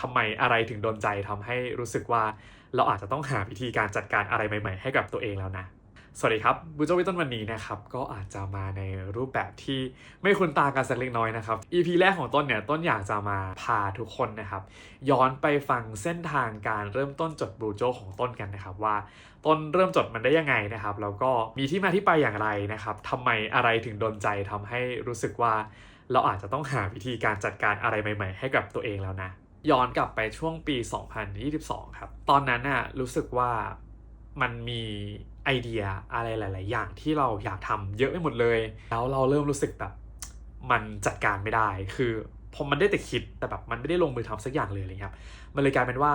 ทำไมอะไรถึงโดนใจทำให้รู้สึกว่าเราอาจจะต้องหาวิธีการจัดการอะไรใหม่ ๆ ให้กับตัวเองแล้วนะ สวัสดีครับบูโจวิต้นวันนี้นะครับ ก็อาจจะมาในรูปแบบที่ไม่คุ้นตากันสักเล็กน้อยนะครับ EP แรกของต้นเนี่ย ต้นอยากจะมาพาทุกคนนะครับ ย้อนไปฟังเส้นทางการเริ่มต้นจดบูโจของต้นกันนะครับว่า ต้นเริ่มจดมันได้ยังไงนะครับ แล้วก็มีที่มาที่ไปอย่างไรนะครับทำไมอะไรถึงโดนใจทำให้รู้สึกว่า เราอาจจะต้องหาวิธีการจัดการอะไรใหม่ ๆ ให้กับตัวเองแล้วนะ ย้อนกลับไปช่วงปี 2022 ครับ ตอนนั้นน่ะรู้สึกว่ามันมีไอเดียอะไรหลาย ๆ อย่างที่เราอยากทำเยอะไปหมดเลย แล้วเราเริ่มรู้สึกแบบมันจัดการไม่ได้ คือพอมันได้แต่คิดแต่แบบมันไม่ได้ลงมือทำสักอย่างเลยอะไรเลยครับ มันเลยกลายเป็นว่า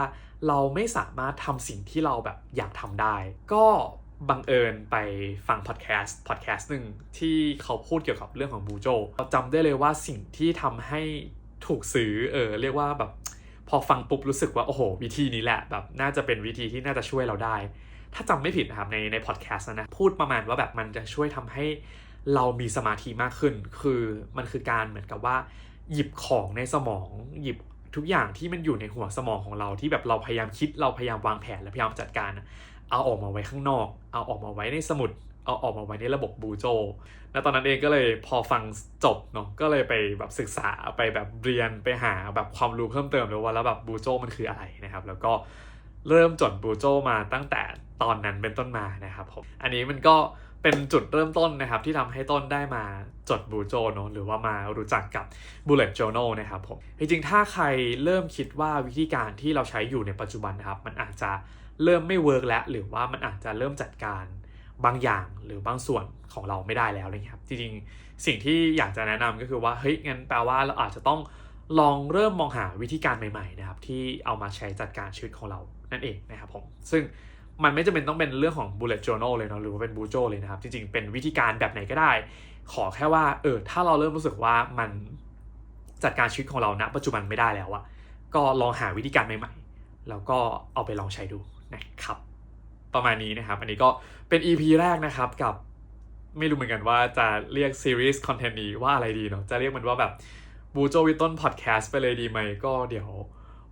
เราไม่สามารถทำสิ่งที่เราแบบอยากทำได้ ก็บังเอิญไปฟังพอดแคสต์พอดแคสต์หนึ่งที่เขาพูดเกี่ยวกับเรื่องของบูโจเราจำได้เลยว่าสิ่งที่ทำให้ถูกซื้อเออเรียกว่าแบบ พอฟังปุ๊บรู้สึกว่าโอ้โห วิธีนี้แหละแบบน่าจะเป็นวิธีที่น่าจะช่วยเราได้ ถ้าจำไม่ผิดนะครับในในพอดแคสต์นะพูดประมาณว่าแบบมันจะช่วยทำให้เรามีสมาธิมากขึ้น คือมันคือการเหมือนกับว่า หยิบของในสมองหยิบทุกอย่างที่มันอยู่ในหัวสมองของเราที่แบบเราพยายามคิดเราพยายามวางแผนและพยายามจัดการ เอาออกมาไว้ข้างนอก เอาออกมาไว้ในสมุด เอาออกมาไว้ในระบบบูโจแล้วตอนนั้นเองก็เลยพอฟังจบเนาะก็เลยไปแบบศึกษาไปแบบเรียนไปหาแบบความรู้เพิ่มเติมเลยว่าแล้วแบบบูโจมันคืออะไรนะครับ แล้วก็เริ่มจดบูโจมาตั้งแต่ตอนนั้นเป็นต้นมานะครับผมอันนี้มันก็เป็นจุดเริ่มต้นนะครับ ที่ทำให้ต้นได้มาจดบูโจเนอะหรือว่ามารู้จักกับ bullet journal นะครับผมจริงๆถ้าใครเริ่มคิดว่าวิธีการที่เราใช้อยู่ในปัจจุบันนะครับ มันอาจจะเริ่มไม่เวิร์กแล้วหรือว่ามันอาจจะเริ่มจัดการ บางอย่างหรือบางส่วนของเราไม่ได้แล้วนะครับ จริงๆ สิ่งที่อยากจะแนะนำก็คือว่าเฮ้ยงั้นแปลว่าเราอาจจะต้องลองเริ่มมองหาวิธีการใหม่ๆนะครับที่เอามาใช้จัดการชีวิตของเรานั่นเองนะครับผมซึ่งมันไม่จำเป็นต้องเป็นเรื่องของ bullet journal เลยเนาะหรือว่าเป็นบูโจเลยนะครับ จริงๆ เป็นวิธีการแบบไหนก็ได้ ขอแค่ว่าเออถ้าเราเริ่มรู้สึกว่ามันจัดการชีวิตของเราณปัจจุบันไม่ได้แล้วอะก็ลองหาวิธีการใหม่ๆ แล้วก็เอาไปลองใช้ดูนะครับ ประมาณนี้นะครับ อันนี้ก็เป็น EP แรกนะครับกับไม่รู้เหมือนกันว่าจะเรียกซีรีส์คอนเทนต์นี้ว่าอะไรดีเนาะจะเรียกมันว่าแบบบูโจวิตต้นพอดแคสต์ไปเลยดีไหมก็เดี๋ยว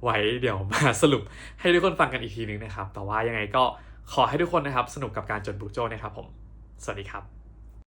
ไว้เดี๋ยวมาสรุปให้ทุกคนฟังกันอีกทีนึงนะครับ แต่ว่ายังไงก็ขอให้ทุกคนนะครับสนุกกับการจดบูโจนะครับผม สวัสดีครับ